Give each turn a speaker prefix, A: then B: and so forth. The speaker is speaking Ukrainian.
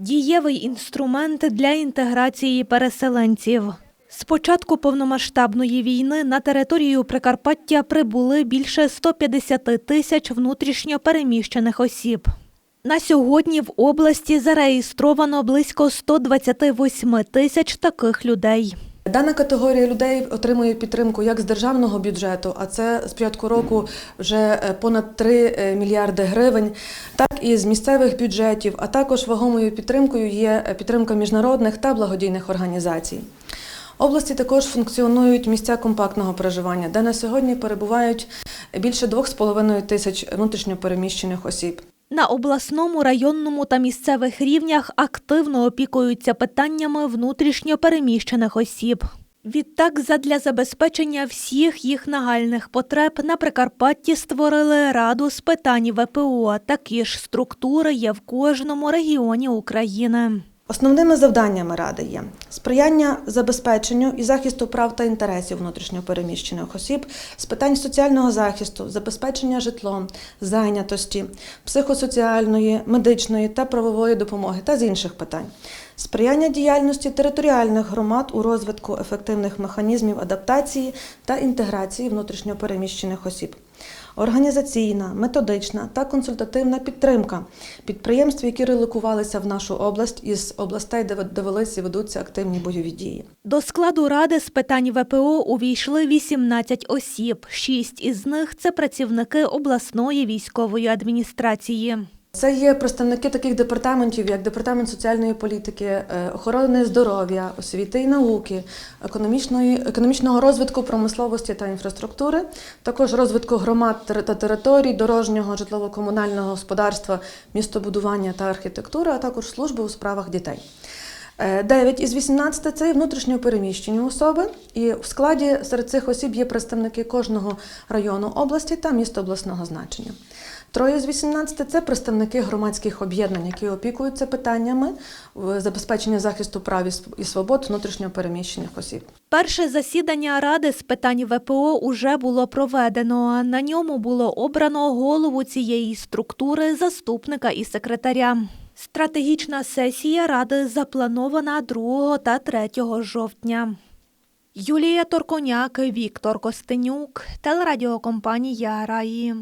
A: Дієвий інструмент для інтеграції переселенців. З початку повномасштабної війни на територію Прикарпаття прибули більше 150 тисяч внутрішньо переміщених осіб. На сьогодні в області зареєстровано близько 128 тисяч таких людей.
B: Дана категорія людей отримує підтримку як з державного бюджету, а це з початку року вже е, понад 3 мільярди гривень, так і з місцевих бюджетів, а також вагомою підтримкою є е, підтримка міжнародних та благодійних організацій. Області також функціонують місця компактного проживання, де на сьогодні перебувають більше 2,5 тисяч внутрішньопереміщених осіб.
A: На обласному, районному та місцевих рівнях активно опікуються питаннями внутрішньо переміщених осіб. Відтак, задля забезпечення всіх їх нагальних потреб на Прикарпатті створили раду з питань ВПО. Такі ж структури є в кожному регіоні України.
B: Основними завданнями ради є сприяння забезпеченню і захисту прав та інтересів внутрішньопереміщених осіб з питань соціального захисту, забезпечення житлом, зайнятості, психосоціальної, медичної та правової допомоги та з інших питань. Сприяння діяльності територіальних громад у розвитку ефективних механізмів адаптації та інтеграції внутрішньопереміщених осіб. Організаційна, методична та консультативна підтримка підприємств, які релокувалися в нашу область із областей, де довелися і ведуться активні бойові дії.
A: До складу ради з питань ВПО увійшли 18 осіб. Шість із них це працівники обласної військової адміністрації.
B: Це є представники таких департаментів, як департамент соціальної політики, е, охорони здоров'я, освіти і науки, економічної, економічного розвитку промисловості та інфраструктури, також розвитку громад та територій, дорожнього житлово-комунального господарства, містобудування та архітектури, а також служби у справах дітей. Е, 9 із 18 – це внутрішньо переміщені особи, і в складі серед цих осіб є представники кожного району області та міста обласного значення. Троє з 18 – це представники громадських об'єднань, які опікуються питаннями забезпечення захисту прав і свобод внутрішньо переміщених осіб.
A: Перше засідання ради з питань ВПО уже було проведено. На ньому було обрано голову цієї структури, заступника і секретаря. Стратегічна сесія ради запланована 2 та 3 жовтня. Юлія Торконяк, Віктор Костенюк, телерадіокомпанія Раї.